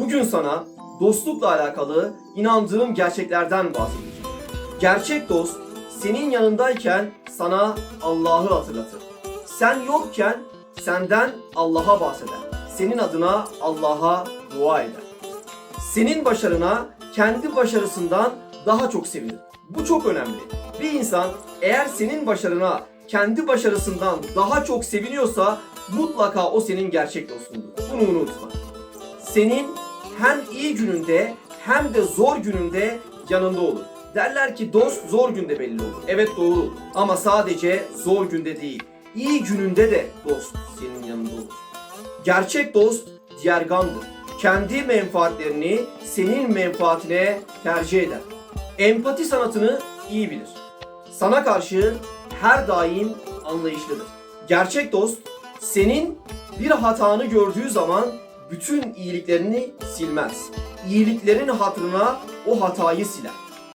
Bugün sana dostlukla alakalı inandığım gerçeklerden bahsedeceğim. Gerçek dost senin yanındayken sana Allah'ı hatırlatır. Sen yokken senden Allah'a bahseder. Senin adına Allah'a dua eder. Senin başarına kendi başarısından daha çok sevinir. Bu çok önemli. Bir insan eğer senin başarına kendi başarısından daha çok seviniyorsa mutlaka o senin gerçek dostundur. Bunu unutma. Senin hem iyi gününde hem de zor gününde yanında olur. Derler ki dost zor günde belli olur. Evet doğru ama sadece zor günde değil. İyi gününde de dost senin yanında olur. Gerçek dost diyergandır. Kendi menfaatlerini senin menfaatine tercih eder. Empati sanatını iyi bilir. Sana karşı her daim anlayışlıdır. Gerçek dost senin bir hatanı gördüğü zaman bütün iyiliklerini silmez. İyiliklerin hatırına o hatayı siler.